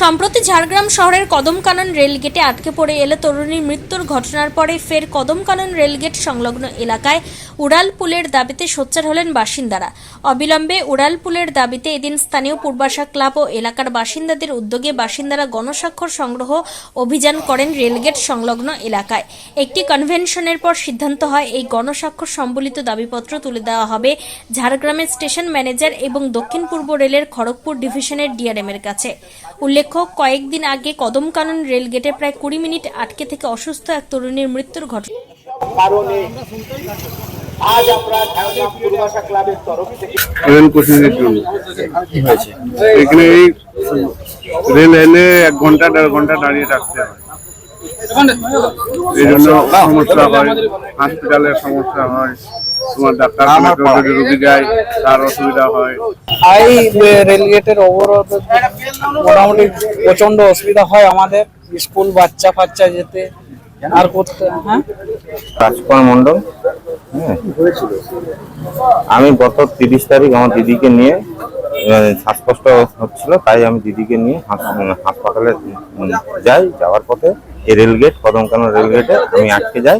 সম্প্রতি ঝাড়গ্রাম শহরের কদমকানন রেলগেটে আটকে পড়ে এলে তরুণীর মৃত্যুর ঘটনার পরে ফের কদমকানন রেলগেট সংলগ্ন এলাকায় উড়াল পুলের দাবিতে সোচ্চার হলেন বাসিন্দারা। অবিলম্বে উড়াল পুলের দাবিতে এদিন স্থানীয় পূর্বাশা ক্লাব ও এলাকার বাসিন্দাদের উদ্যোগে বাসিন্দারা গণস্বাক্ষর সংগ্রহ অভিযান করেন রেলগেট সংলগ্ন এলাকায়। একটি কনভেনশনের পর সিদ্ধান্ত হয়, এই গণস্বাক্ষর সম্বলিত দাবিপত্র তুলে দেওয়া হবে ঝাড়গ্রামের স্টেশন ম্যানেজার এবং দক্ষিণ পূর্ব রেলের খড়গপুর ডিভিশনের ডিআরএম এর কাছে উল্লেখ্য কয়েকদিন আগে কদমকানন রেলগেটে প্রায় কুড়ি মিনিট আটকে থেকে অসুস্থ এক তরুণীর মৃত্যুর ঘটনা। কারণে আজ আমরা ঝাড়গ্রাম পূর্বাশা ক্লাবের তরফ থেকে ট্রেন কোচিংয়ের জন্য। এখানে এই রেল এলে এক ঘণ্টা দেড় ঘণ্টা দাঁড়িয়ে থাকতে হয়। এই জন্য সমস্যা হয়। হসপিটালের সমস্যা হয়। তোমার যায় তার অসুবিধা হয়। রেলগেটের অবরোধ মোটামুটি প্রচণ্ড অসুবিধা হয় আমাদের। স্কুল বাচ্চা ফাচ্চা যেতে, আর করতে হ্যাঁ? রাজকুমার মন্ডল হ্যাঁ। আমি গত তিরিশ তারিখ আমার দিদিকে নিয়ে শ্বাসকষ্ট হচ্ছিল, তাই আমি দিদিকে নিয়ে হাস- হাসপাতালে যাই, যাওয়ার পথে এই রেলগেট কদমকানো রেলগেটে আমি আটকে যাই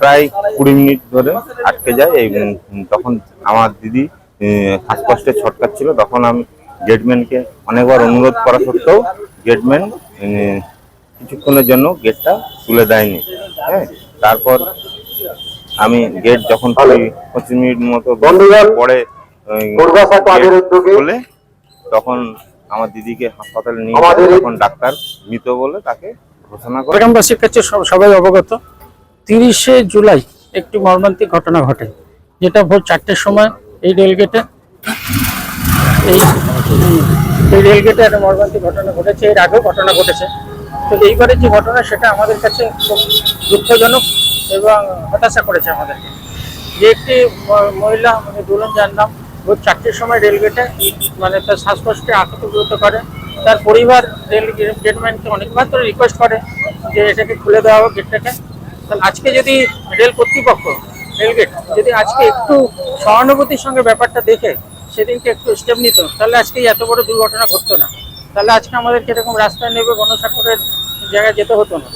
প্রায় কুড়ি মিনিট ধরে আটকে যাই, এই তখন আমার দিদি শ্বাসকষ্টে ছটকাচ্ছিল, তখন আমি গেটম্যানকে অনেকবার অনুরোধ করা সত্ত্বেও গেটম্যান কিছুক্ষণের জন্য গেটটা তুলে দেয়নি। হ্যাঁ তারপর আমি গেট যখন খুলি পঁচিশ মিনিট মতো পরে খুলে তখন আমার দিদিকে হাসপাতালে নিয়ে আমাদের তখন ডাক্তার মৃত বলে তাকে ঘোষণা করে। গ্রামবাসীর কাছে সব- সবাই অবগত। তিরিশে জুলাই একটি মর্মান্তিক ঘটনা ঘটে যেটা ভোর চারটের সময় এই রেলগেটে এই রেলগেটে একটা মর্মান্তিক ঘটনা ঘটেছে, এর আগেও ঘটনা ঘটেছে। তো এইবারে যে ঘটনা, সেটা আমাদের কাছে খুব দুঃখজনক এবং হতাশা করেছে আমাদেরকে। যে একটি মহিলা মানে দুলন জানলাম ভোর চারটের সময় রেলগেটে মানে তার শ্বাসকষ্টে আহত করে তার পরিবার রেল গেটম্যানকে অনেকবার ধরে রিকোয়েস্ট করে যে এটাকে খুলে দেওয়া হোক গেটটাকে। আজকে যদি রেল কর্তৃপক্ষ, রেলগেট যদি আজকে একটু সহানুভূতির সঙ্গে ব্যাপারটা দেখে সেদিনকে একটু স্টেপ নিত। তাহলে আজকে এত বড় দুর্ঘটনা ঘটতো না। তাহলে আজকে আমাদেরকে এরকম রাস্তায় নেবে গণসাগরের জায়গায় যেতে হতো না।